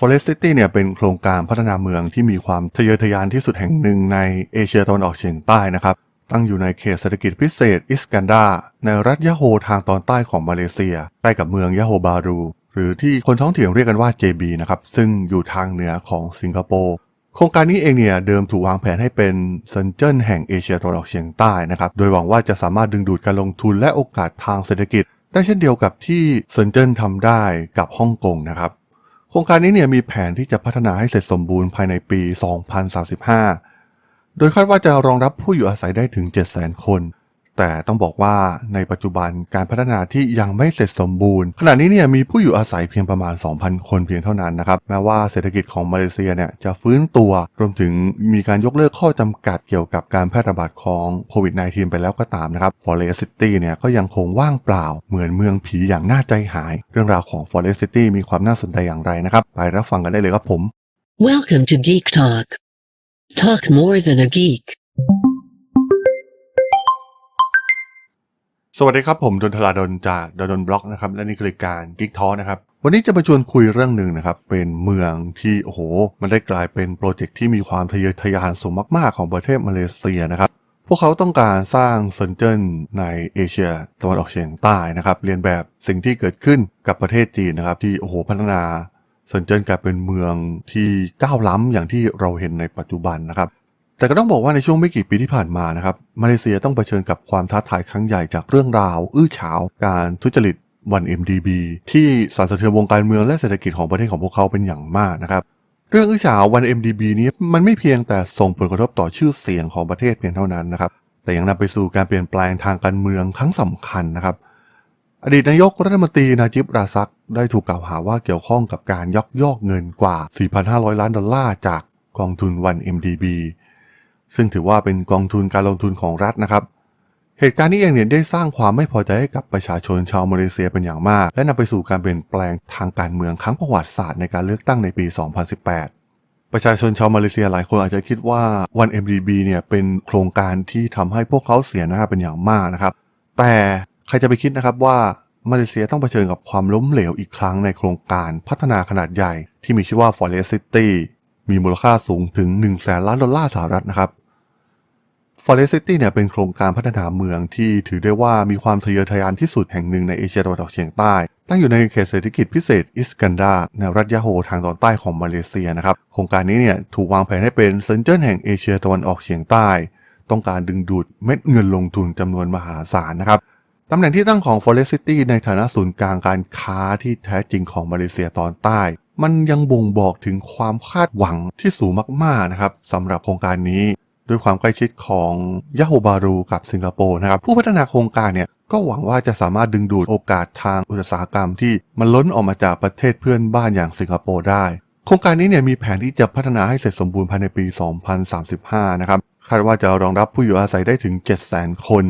Forest City เนี่ยเป็นโครงการพัฒนาเมืองที่มีความทะเยอทะยานที่สุดแห่งหนึ่งในเอเชียตะวันออกเฉียงใต้นะครับ ตั้งอยู่ในเขตเศรษฐกิจพิเศษอิสกันดา ในรัฐยะโฮทางตอนใต้ของมาเลเซีย ใกล้กับเมืองยะโฮบารู หรือที่คนท้องถิ่นเรียกกันว่า JB นะครับ ซึ่งอยู่ทางเหนือของสิงคโปร์โครงการนี้เองเนี่ยเดิมถูกวางแผนให้เป็นเซนเจิ้นแห่งเอเชียตะวันออกเฉียงใต้นะครับ โดยหวังว่าจะสามารถดึงดูดการลงทุนและโอกาสทางเศรษฐกิจ ได้เช่นเดียวกับที่เซนเจิ้นทำได้กับฮ่องกงนะครับ โครงการนี้เนี่ยมีแผนที่จะพัฒนาให้เสร็จสมบูรณ์ภายในปี 2035 โดยคาดว่าจะรองรับผู้อยู่อาศัยได้ถึง 700,000 คน แต่ต้องบอกว่าในปัจจุบันการพัฒนาที่ยังไม่เสร็จสมบูรณ์ ขณะนี้เนี่ยมีผู้อยู่อาศัยเพียงประมาณ 2,000 คนเพียงเท่านั้นนะครับแม้ว่าเศรษฐกิจของมาเลเซียเนี่ยจะฟื้นตัวรวมถึงมีการยกเลิกข้อจำกัดเกี่ยวกับการแพร่ระบาดของโควิด -19 ไปแล้วก็ตามนะครับ Forest City เนี่ยก็ยังคงว่างเปล่าเหมือนเมืองผีอย่างน่าใจหาย เรื่องราวของ Forest City มีความน่าสนใจอย่างไรนะครับไปรับฟังกันได้เลยครับผม Welcome to Geek Talk. Talk more than a geek. สวัสดีครับ ผมดนทลาดนจากดนบล็อกนะครับและนี่คือรายการกิ๊กท้อนะครับ วันนี้จะมาชวนคุยเรื่องหนึ่งนะครับ เป็นเมืองที่โอ้โห มันได้กลายเป็นโปรเจกต์ที่มีความทะเยอทะยานสูงมากๆ ของประเทศมาเลเซียนะครับพวกเขาต้องการสร้างเซนเจิ้นในเอเชียตะวันออกเฉียงใต้นะครับ เรียนแบบสิ่งที่เกิดขึ้นกับประเทศจีนนะครับ ที่โอ้โหพัฒนาเซนเจิ้นกลายเป็นเมืองที่ก้าวล้ำอย่างที่เราเห็นในปัจจุบันนะครับ แต่ก็ต้องบอกว่าในช่วงไม่กี่ปีที่ผ่านมานะครับมาเลเซียต้องเผชิญกับความท้าทายครั้งใหญ่จากเรื่องราว อื้อฉาว การทุจริตวัน MDB ที่สั่นสะเทือนวงการเมืองและเศรษฐกิจของประเทศของพวกเขาเป็นอย่างมากนะครับ เรื่องอื้อฉาววัน MDB นี้มันไม่เพียงแต่ส่งผลกระทบต่อชื่อเสียงของประเทศเพียงเท่านั้นนะครับ แต่ยังนำไปสู่การเปลี่ยนแปลงทางการเมืองครั้งสำคัญนะครับ อดีตนายกรัฐมนตรีนาจิบราซักได้ถูกกล่าวหาว่าเกี่ยวข้องกับการยักยอกเงินกว่า 4,500 ล้านดอลลาร์จากกองทุนวัน MDB ซึ่งถือว่าเป็นกองทุนการลงทุนของรัฐนะครับ เหตุการณ์นี้เองเนี่ยได้สร้างความไม่พอใจให้กับประชาชนชาวมาเลเซียเป็นอย่างมาก และนำไปสู่การเปลี่ยนแปลงทางการเมืองครั้งประวัติศาสตร์ในการเลือกตั้งในปี 2018ประชาชนชาวมาเลเซียหลายคนอาจจะคิดว่า 1MDB เนี่ยเป็นโครงการที่ทำให้พวกเขาเสียหน้าเป็นอย่างมากนะครับ แต่ใครจะไปคิดนะครับว่ามาเลเซียต้องเผชิญกับความล้มเหลวอีกครั้งในโครงการพัฒนาขนาดใหญ่ ที่มีชื่อว่า Forest City มีมูลค่าสูงถึง1แสนล้านดอลลาร์สหรัฐนะครับ Forest City เนี่ยเป็นโครงการพัฒนาเมืองที่ถือได้ว่ามีความทะเยอทะยานที่สุดแห่งหนึ่งในเอเชียตะวันออกเฉียงใต้ ตั้งอยู่ในเขตเศรษฐกิจพิเศษอิสกันดาในรัฐยะโฮทางตอนใต้ของมาเลเซียนะครับ โครงการนี้เนี่ยถูกวางแผนให้เป็นเซ็นเตอร์แห่งเอเชียตะวันออกเฉียงใต้ ต้องการดึงดูดเม็ดเงินลงทุนจำนวนมหาศาลนะครับตำแหน่งที่ตั้งของ Forest City ในฐานะศูนย์กลางการค้าที่แท้จริงของมาเลเซียตอนใต้ มันยังบ่งบอกถึงความคาดหวังที่สูงมากๆนะครับสำหรับโครงการนี้ ด้วยความใกล้ชิดของยะโฮบารูกับสิงคโปร์นะครับ ผู้พัฒนาโครงการเนี่ยก็หวังว่าจะสามารถดึงดูดโอกาสทางอุตสาหกรรมที่มันล้นออกมาจากประเทศเพื่อนบ้านอย่างสิงคโปร์ได้ โครงการนี้เนี่ยมีแผนที่จะพัฒนาให้เสร็จสมบูรณ์ภายในปี 2035 นะครับคาดว่าจะรองรับผู้อยู่อาศัยได้ถึง 700,000 คน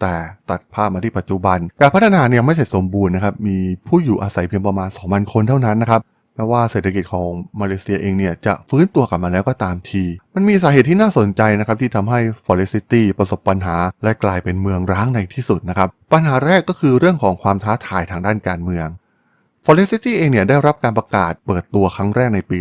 แต่ตัดภาพมาที่ปัจจุบัน การพัฒนาเนี่ยไม่เสร็จสมบูรณ์นะครับ มีผู้อยู่อาศัยเพียงประมาณ 2,000 คนเท่านั้นนะครับ แม้ว่าเศรษฐกิจของมาเลเซียเองเนี่ยจะฟื้นตัวกลับมาแล้วก็ตามที มันมีสาเหตุที่น่าสนใจนะครับที่ทำให้ Forest City ประสบปัญหาและกลายเป็นเมืองร้างในที่สุดนะครับ ปัญหาแรกก็คือเรื่องของความท้าทายทางด้านการเมือง Forest City เองเนี่ยได้รับการประกาศเปิดตัวครั้งแรกในปี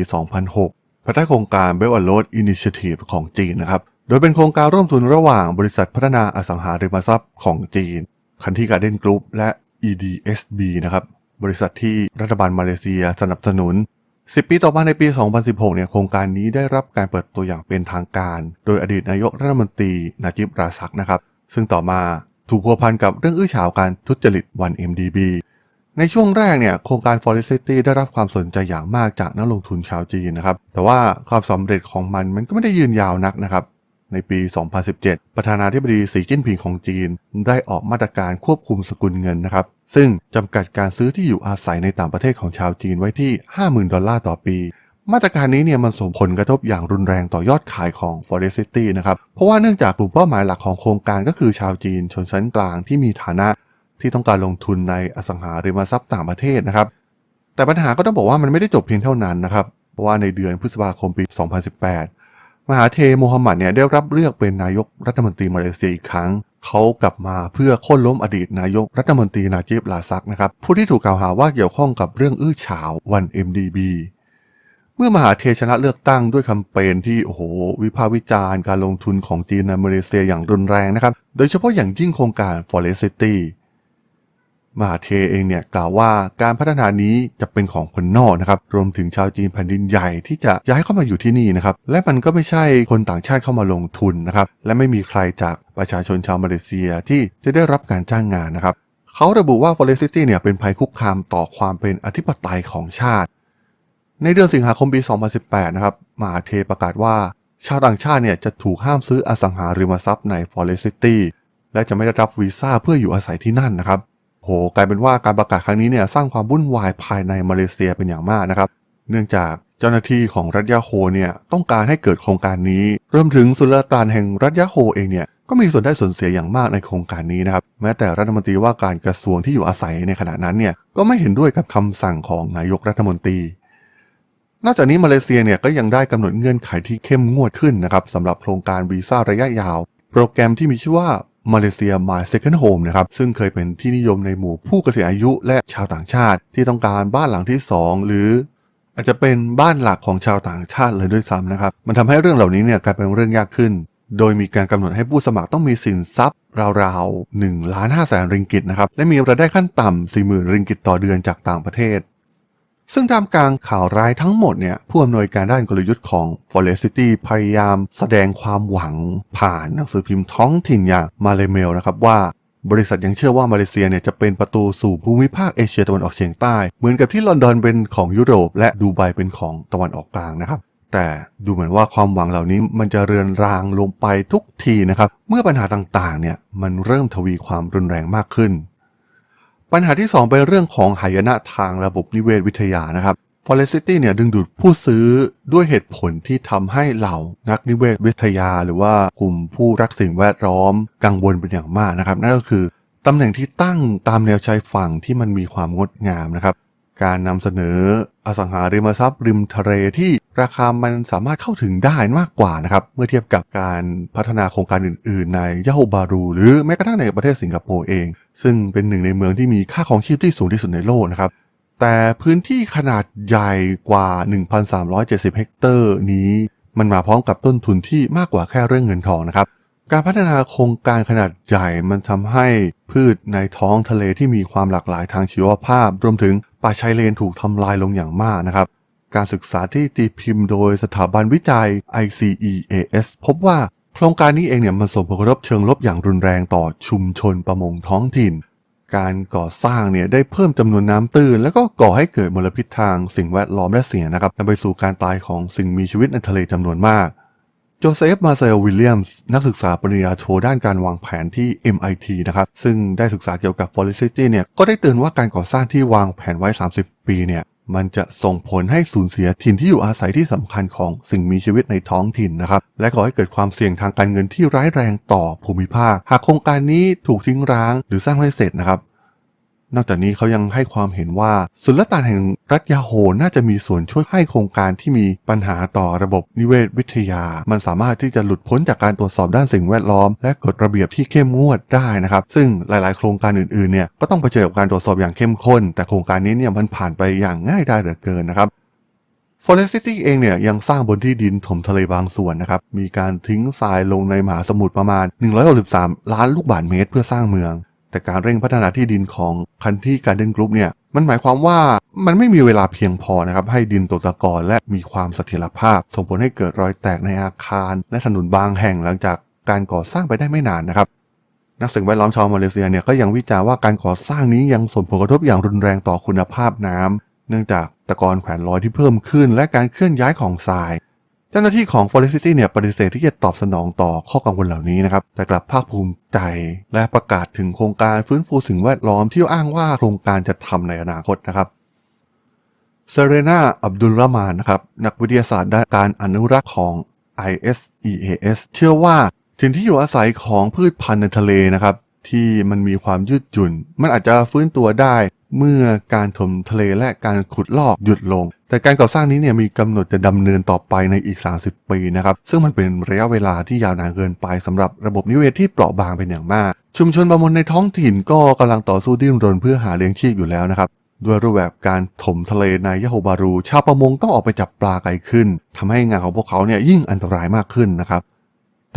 2006ภายใต้โครงการ Belt and Road Initiative ของจีนนะครับ โดยเป็นโครงการร่วมทุนระหว่างบริษัทพัฒนาอสังหาริมทรัพย์ของจีน คันที่การเด้นกรุ๊ปและ EDSB นะครับ บริษัทที่รัฐบาลมาเลเซียสนับสนุน 10 ปีต่อมาในปี 2016 เนี่ยโครงการนี้ได้รับการเปิดตัวอย่างเป็นทางการ โดยอดีตนายกรัฐมนตรีนาจิบราซักนะครับ ซึ่งต่อมาถูกพัวพันกับเรื่องอื้อฉาวการทุจริตวัน MDB ในช่วงแรกเนี่ยโครงการ Forest City ได้รับความสนใจอย่างมากจากนักลงทุนชาวจีนนะครับ แต่ว่าความสำเร็จของมันมันก็ไม่ได้ยืนยาวนักนะครับ ในปี 2017 ประธานาธิบดีสีจิ้นผิงของจีน ได้ออกมาตรการควบคุมสกุลเงินนะครับ ซึ่งจำกัดการซื้อที่อยู่อาศัยในต่างประเทศของชาวจีนไว้ที่ 50,000 ดอลลาร์ต่อปี มาตรการนี้เนี่ยมันส่งผลกระทบอย่างรุนแรงต่อยอดขายของ Forest City นะครับ เพราะว่าเนื่องจากกลุ่มเป้าหมายหลักของโครงการก็คือชาวจีนชนชั้นกลางที่มีฐานะที่ต้องการลงทุนในอสังหาริมทรัพย์ต่างประเทศนะครับ แต่ปัญหาก็ต้องบอกว่ามันไม่ได้จบเพียงเท่านั้นนะครับ เพราะว่าในเดือนพฤษภาคมปี 2018 มหาเทโมฮัมหมัดเนี่ยได้รับเลือกเป็นนายกรัฐมนตรีมาเลเซียอีกครั้ง เขากลับมาเพื่อโค่นล้มอดีตนายกรัฐมนตรีนาจิบลาซักนะครับผู้ที่ถูกกล่าวหาว่าเกี่ยวข้องกับเรื่องอื้อฉาววัน MDB เมื่อมหาเทชนะเลือกตั้งด้วยแคมเปญที่โอ้โหวิพากษ์วิจารณ์การลงทุนของจีนในมาเลเซียอย่างรุนแรงนะครับ โดยเฉพาะอย่างยิ่งโครงการ Forest City มหาเทเองเนี่ยกล่าวว่าการพัฒนานี้จะเป็นของคนนอกนะครับรวมถึงชาวจีนแผ่นดินใหญ่ที่จะย้ายเข้ามาอยู่ที่นี่นะครับและมันก็ไม่ใช่คนต่างชาติเข้ามาลงทุนนะครับและไม่มีใครจากประชาชนชาวมาเลเซียที่จะได้รับการจ้างงานนะครับเขาระบุว่า Forest City เนี่ยเป็นภัยคุกคามต่อความเป็นอธิปไตยของชาติ ในเดือนสิงหาคมปี 2018 นะครับมหาเทประกาศว่า ชาวต่างชาติเนี่ยจะถูกห้ามซื้ออสังหาริมทรัพย์ใน Forest City และจะไม่ได้รับวีซ่าเพื่ออยู่อาศัยที่นั่นนะครับ โหกลายเป็นว่าการประกาศครั้งนี้เนี่ยสร้างความวุ่นวายภายในมาเลเซียเป็นอย่างมากนะครับเนื่องจากเจ้าหน้าที่ของรัฐยาโฮเนี่ยต้องการให้เกิดโครงการนี้รวมถึงสุลต่านแห่งรัฐยาโฮเองเนี่ยก็มีส่วนได้ส่วนเสียอย่างมากในโครงการนี้นะครับแม้แต่รัฐมนตรีว่าการกระทรวงที่อยู่อาศัยในขณะนั้นเนี่ยก็ไม่เห็นด้วยกับคำสั่งของนายกรัฐมนตรี นอกจากนี้มาเลเซียเนี่ยก็ยังได้กำหนดเงื่อนไขที่เข้มงวดขึ้นนะครับสำหรับโครงการวีซ่าระยะยาว โปรแกรมที่มีชื่อว่า มาเลเซีย My Second Home นะครับซึ่งเคยเป็นที่นิยมในหมู่ผู้เกษียณอายุและชาวต่างชาติ ที่ต้องการบ้านหลังที่ 2 หรืออาจจะเป็นบ้านหลักของชาวต่างชาติเลยด้วยซ้ำนะครับ มันทำให้เรื่องเหล่านี้เนี่ยกลายเป็นเรื่องยากขึ้น โดยมีการกำหนดให้ผู้สมัครต้องมีสินทรัพย์ราวๆ1ล้าน5แสนริงกิตนะครับ และมีรายได้ขั้นต่ำ40,000 ริงกิตต่อเดือนจากต่างประเทศ ซึ่งตามกลางข่าวร้ายทั้งหมดเนี่ยผู้อำนวยการด้านกลยุทธ์ของ Forest City พยายามแสดงความหวังผ่านหนังสือพิมพ์ท้องถิ่นอย่างมาเลเมลนะครับว่าบริษัทยังเชื่อว่ามาเลเซียเนี่ยจะเป็นประตูสู่ภูมิภาคเอเชียตะวันออกเฉียงใต้ เหมือนกับที่ลอนดอนเป็นของยุโรป และดูไบเป็นของตะวันออกกลางนะครับ แต่ดูเหมือนว่าความหวังเหล่านี้มันจะเรือนรางลงไปทุกทีนะครับ เมื่อปัญหาต่างๆเนี่ยมันเริ่มทวีความรุนแรงมากขึ้น ปัญหาที่ 2 เป็นเรื่องของหายนะทางระบบนิเวศวิทยานะครับ Forest City เนี่ยดึงดูดผู้ซื้อด้วยเหตุผลที่ทำให้เหล่านักนิเวศวิทยา หรือว่ากลุ่มผู้รักสิ่งแวดล้อมกังวลเป็นอย่างมากนะครับ นั่นก็คือตำแหน่งที่ตั้งตามแนวชายฝั่งที่มันมีความงดงามนะครับ การนำเสนออสังหาริมทรัพย์ริมทะเลที่ราคามันสามารถเข้าถึงได้มากกว่านะครับ เมื่อเทียบกับการพัฒนาโครงการอื่น ๆ ในยะโฮบารู หรือแม้กระทั่งในประเทศสิงคโปร์เอง ซึ่งเป็นหนึ่งในเมืองที่มีค่าของชีพที่สูงที่สุดในโลกนะครับแต่พื้นที่ขนาดใหญ่กว่า 1,370 เฮกเตอร์นี้มันมาพร้อมกับต้นทุนที่มากกว่าแค่เรื่องเงินทองนะครับ การพัฒนาโครงการขนาดใหญ่มันทำให้พืชในท้องทะเลที่มีความหลากหลายทางชีวภาพ รวมถึง ป่าชายเลนถูกทำลายลงอย่างมากนะครับ การศึกษาที่ตีพิมพ์โดยสถาบันวิจัย ICEAS พบว่าโครงการนี้เองเนี่ยมันส่งผลกระทบเชิงลบอย่างรุนแรงต่อชุมชนประมงท้องถิ่น การก่อสร้างเนี่ยได้เพิ่มจำนวนน้ำตื้น แล้วก็ก่อให้เกิดมลพิษทางสิ่งแวดล้อมและเสียงนะครับนำไปสู่การตายของสิ่งมีชีวิตในทะเลจำนวนมาก โจเซฟมาเซลวิลเลียมส์นักศึกษาปริญญาโทด้านการวางแผนที่ MIT นะครับซึ่งได้ศึกษาเกี่ยวกับ Forest City เนี่ยก็ได้เตือนว่าการก่อสร้างที่วางแผนไว้ 30 ปีเนี่ยมันจะส่งผลให้สูญเสียถิ่นที่อยู่อาศัยที่สำคัญของสิ่งมีชีวิตในท้องถิ่นนะครับ และก่อให้เกิดความเสี่ยงทางการเงินที่ร้ายแรงต่อภูมิภาค หากโครงการนี้ถูกทิ้งร้างหรือสร้างไม่เสร็จนะครับ นอกจากนี้เขายังให้ความเห็นว่าสุลต่านแห่งรัฐยาโฮน่าจะมีส่วนช่วยให้โครงการที่มีปัญหาต่อระบบนิเวศวิทยา มันสามารถที่จะหลุดพ้นจากการตรวจสอบด้านสิ่งแวดล้อม และกฎระเบียบที่เข้มงวดได้นะครับ ซึ่งหลาย ๆ โครงการอื่น ๆ เนี่ยก็ต้องเผชิญกับการตรวจสอบอย่างเข้มข้น แต่โครงการนี้เนี่ยมันผ่านไปอย่างง่ายดายเหลือเกินนะครับ Forest City เองเนี่ยยังสร้างบนที่ดินถมทะเลบางส่วนนะครับ มีการทิ้งทรายลงในมหาสมุทรประมาณ 163 ล้านลูกบาศก์เมตรเพื่อสร้างเมือง แต่การเร่งพัฒนาที่ดินของคันที่การเดนกรุ๊ปเนี่ยมันหมายความว่ามันไม่มีเวลาเพียงพอนะครับให้ดินตกตะกอนและมีความเสถียรภาพ ส่งผลให้เกิดรอยแตกในอาคาร และถนนบางแห่งหลังจากการก่อสร้างไปได้ไม่นานนะครับนักสิ่งแวดล้อมชาวมาเลเซียเนี่ยก็ยังวิจารณ์ว่าการก่อสร้างนี้ยังส่งผลกระทบอย่างรุนแรงต่อคุณภาพน้ำเนื่องจากตะกอนแขวนลอยที่เพิ่มขึ้น และการเคลื่อนย้ายของทราย เจ้าหน้าที่ของ Forest City เนี่ยปฏิเสธที่จะตอบสนองต่อข้อกังวลเหล่านี้นะครับ แต่กลับภาคภูมิใจและประกาศถึงโครงการฟื้นฟูสิ่งแวดล้อมที่อ้างว่าโครงการจะทำในอนาคตนะครับเซเรนาอับดุลละมานนะครับนักวิทยาศาสตร์ด้านการอนุรักษ์ของ ISEAS เชื่อว่าถิ่นที่อยู่อาศัยของพืชพันธุ์ในทะเลนะครับที่มันมีความยืดหยุ่น มันอาจจะฟื้นตัวได้ เมื่อการถมทะเลและการขุดลอกหยุดลง แต่การก่อสร้างนี้เนี่ยมีกำหนดจะดำเนินต่อไปในอีก 30 ปีนะครับ ซึ่งมันเป็นระยะเวลาที่ยาวนานเกินไปสำหรับระบบนิเวศที่เปราะบางเป็นอย่างมาก ชุมชนประมงในท้องถิ่นก็กำลังต่อสู้ดิ้นรนเพื่อหาเลี้ยงชีพอยู่แล้วนะครับด้วยรูปแบบการถมทะเลในยะโฮบารู ชาวประมงต้องออกไปจับปลาไกลขึ้นทำให้งานของพวกเขาเนี่ยยิ่งอันตรายมากขึ้นนะครับ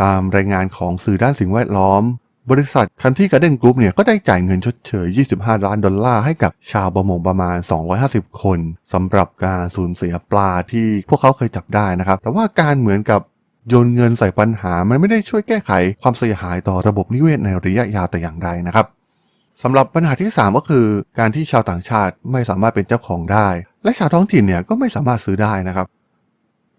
ตามรายงานของสื่อด้านสิ่งแวดล้อม บริษัทคันที่การ์เด้นกรุ๊ปเนี่ยก็ได้จ่ายเงินชดเชย 25 ล้านดอลลาร์ให้กับชาวประมงประมาณ 250 คนสำหรับการสูญเสียปลาที่พวกเขาเคยจับได้นะครับ แต่ว่าการเหมือนกับโยนเงินใส่ปัญหามันไม่ได้ช่วยแก้ไขความเสียหายต่อระบบนิเวศในระยะยาวแต่อย่างใดนะครับสำหรับปัญหาที่ 3 ก็คือ การที่ชาวต่างชาติไม่สามารถเป็นเจ้าของได้ และชาวท้องถิ่นเนี่ยก็ไม่สามารถซื้อได้นะครับ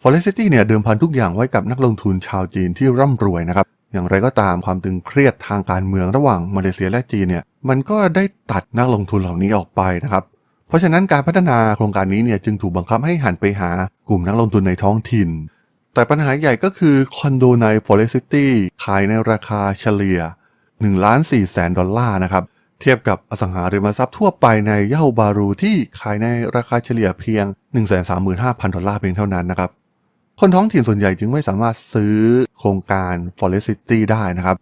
f o r e s t City เนี่ยเดิมพันทุกอย่างไว้กับนักลงทุนชาวจีนที่ร่ำรวยนะครับ อย่างไรก็ตามความตึงเครียดทางการเมืองระหว่างมาเลเซียและจีนเนี่ยมันก็ได้ตัดนักลงทุนเหล่านี้ออกไปนะครับ เพราะฉะนั้นการพัฒนาโครงการนี้เนี่ยจึงถูกบังคับให้หันไปหากลุ่มนักลงทุนในท้องถิ่น แต่ปัญหาใหญ่ก็คือคอนโดใน Forest City ขายในราคาเฉลี่ย1ล้าน4แสนดอลลาร์นะครับเทียบกับอสังหาริมทรัพย์ทั่วไปในยาบารูที่ขายในราคาเฉลี่ยเพียง 135,000 ดอลลาร์เพียงเท่านั้นนะครับ คนท้องถิ่นส่วนใหญ่จึงไม่สามารถซื้อโครงการ Forest City ได้นะครับ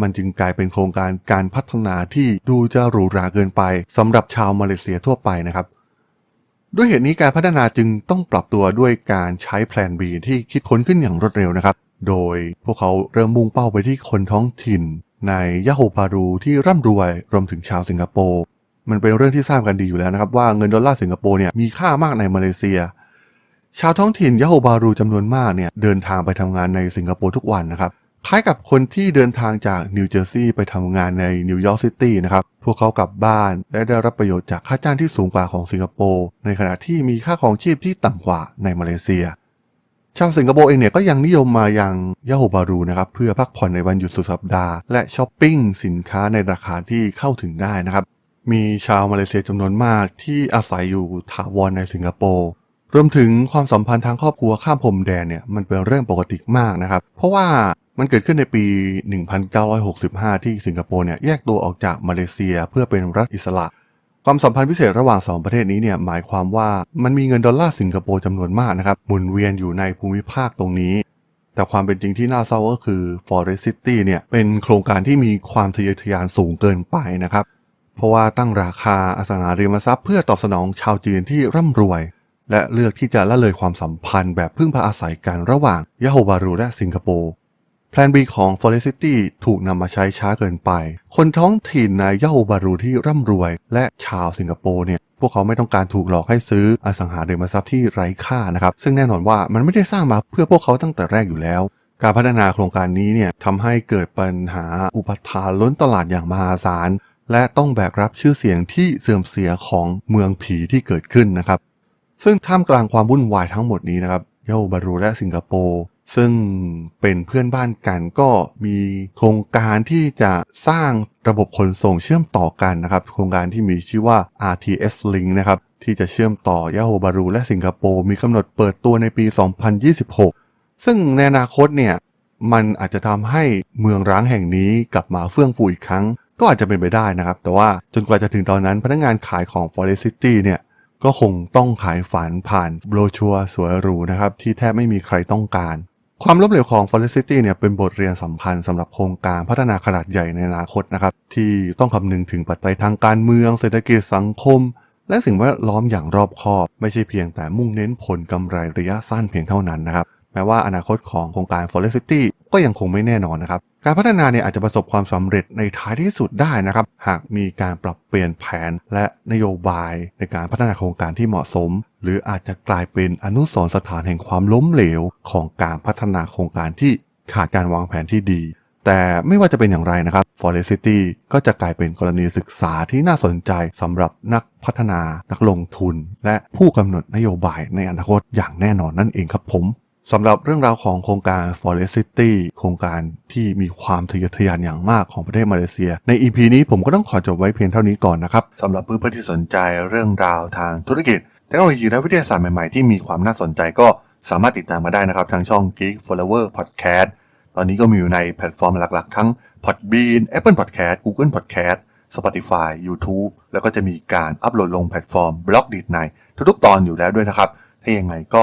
มันจึงกลายเป็นโครงการการพัฒนาที่ดูจะหรูหราเกินไปสำหรับชาวมาเลเซียทั่วไปนะครับ ด้วยเหตุนี้การพัฒนาจึงต้องปรับตัวด้วยการใช้แผน B ที่คิดค้นขึ้นอย่างรวดเร็วนะครับ โดยพวกเขาเริ่มมุ่งเป้าไปที่คนท้องถิ่น ในยะโฮปารูที่ร่ำรวยรวมถึงชาวสิงคโปร์มันเป็นเรื่องที่ทราบกันดีอยู่แล้วนะครับว่าเงินดอลลาร์สิงคโปร์เนี่ยมีค่ามากในมาเลเซีย ชาวท้องถิ่นยะโฮบารูจำนวนมากเนี่ยเดินทางไปทำงานในสิงคโปร์ทุกวันนะครับคล้ายกับคนที่เดินทางจากนิวเจอร์ซีย์ไปทำงานในนิวยอร์กซิตี้นะครับ พวกเขากลับบ้านและได้รับประโยชน์จากค่าจ้างที่สูงกว่าของสิงคโปร์ในขณะที่มีค่าของชีพที่ต่ำกว่าในมาเลเซีย ชาวสิงคโปร์เองเนี่ยก็ยังนิยมมายังยะโฮบารูนะครับเพื่อพักผ่อนในวันหยุดสุดสัปดาห์และช้อปปิ้งสินค้าในราคาที่เข้าถึงได้นะครับ มีชาวมาเลเซียจำนวนมากที่อาศัยอยู่ถาวรในสิงคโปร์ รวมถึงความสัมพันธ์ทางครอบครัวข้ามพรมแดนเนี่ยมันเป็นเรื่องปกติมากนะครับ เพราะว่ามันเกิดขึ้นในปี 1965 ที่สิงคโปร์เนี่ยแยกตัวออกจากมาเลเซียเพื่อเป็นรัฐอิสระ ความสัมพันธ์พิเศษระหว่าง 2 ประเทศนี้เนี่ยหมายความว่ามันมีเงินดอลลาร์สิงคโปร์จำนวนมากนะครับหมุนเวียนอยู่ในภูมิภาคตรงนี้ แต่ความเป็นจริงที่น่าเศร้าก็คือ Forest City เนี่ยเป็นโครงการที่มีความทะเยอทะยานสูงเกินไปนะครับ เพราะว่าตั้งราคาอสังหาริมทรัพย์เพื่อตอบสนองชาวจีนที่ร่ำรวย และเลือกที่จะละเลยความสัมพันธ์แบบพึ่งพาอาศัยกันระหว่างยะโฮบารูและสิงคโปร์แพลน B ของ Forest City ถูกนำมาใช้ช้าเกินไป คนท้องถิ่นในยะโฮบารูที่ร่ำรวย และชาวสิงคโปร์เนี่ย พวกเขาไม่ต้องการถูกหลอกให้ซื้ออสังหาริมทรัพย์ที่ไร้ค่านะครับ ซึ่งแน่นอนว่ามันไม่ได้สร้างมาเพื่อพวกเขาตั้งแต่แรกอยู่แล้ว การพัฒนาโครงการนี้เนี่ยทำให้เกิดปัญหาอุปทานล้นตลาดอย่างมหาศาล และต้องแบกรับชื่อเสียงที่เสื่อมเสียของเมืองผีที่เกิดขึ้นนะครับ ซึ่งท่ามกลางความวุ่นวายทั้งหมดนี้นะครับยาบารูและสิงคโปร์ซึ่งเป็นเพื่อนบ้านกันก็มีโครงการที่จะสร้างระบบขนส่งเชื่อมต่อกันนะครับ โครงการที่มีชื่อว่า RTS Link นะครับ ที่จะเชื่อมต่อยาโฮบารูและสิงคโปร์มีกำหนดเปิดตัวในปี 2026 ซึ่งในอนาคตเนี่ย มันอาจจะทำให้เมืองร้างแห่งนี้กลับมาเฟื่องฟูอีกครั้ง ก็อาจจะเป็นไปได้นะครับ แต่ว่าจนกว่าจะถึงตอนนั้นพนักงานขายของ Forest City เนี่ย ก็คงต้องขายฝันผ่านโบรชัวร์สวยหรูนะครับ ที่แทบไม่มีใครต้องการ ความล้มเหลวของ Forest City เนี่ยเป็นบทเรียนสำคัญสำหรับโครงการพัฒนาขนาดใหญ่ในอนาคตนะครับ ที่ต้องคำนึงถึงปัจจัยทางการเมือง เศรษฐกิจสังคม และสิ่งแวดล้อมอย่างรอบคอบ ไม่ใช่เพียงแต่มุ่งเน้นผลกำไรระยะสั้นเพียงเท่านั้นนะครับ แม้ว่าอนาคตของโครงการ Forest City ก็ยังคงไม่แน่นอนนะครับ การพัฒนาเนี่ยอาจจะประสบความสำเร็จในท้ายที่สุดได้นะครับ หากมีการปรับเปลี่ยนแผนและนโยบายในการพัฒนาโครงการที่เหมาะสม หรืออาจจะกลายเป็นอนุสรณ์สถานแห่งความล้มเหลว ของการพัฒนาโครงการที่ขาดการวางแผนที่ดี แต่ไม่ว่าจะเป็นอย่างไรนะครับ Forest City ก็จะกลายเป็นกรณีศึกษาที่น่าสนใจสำหรับนักพัฒนา นักลงทุน และผู้กำหนดนโยบายในอนาคตอย่างแน่นอนนั่นเองครับผม สำหรับเรื่องราวของโครงการ Forest City โครงการที่มีความทะเยอทะยานอย่างมากของประเทศมาเลเซีย ใน EP นี้ผมก็ต้องขอจบไว้เพียงเท่านี้ก่อนนะครับสำหรับเพื่อนๆที่สนใจเรื่องราวทางธุรกิจเทคโนโลยีและวิทยาศาสตร์ใหม่ๆ ที่มีความน่าสนใจก็สามารถติดตามมาได้นะครับ ทางช่อง Geek Flower Podcast ตอนนี้ก็มีอยู่ในแพลตฟอร์มหลักๆ ทั้ง Podbean Apple Podcast Google Podcast Spotify YouTube แล้วก็จะมีการอัปโหลดลงแพลตฟอร์ม b l o g d i t ในทุกๆตอนอยู่แล้วด้วยนะครับถ้ายังไงก็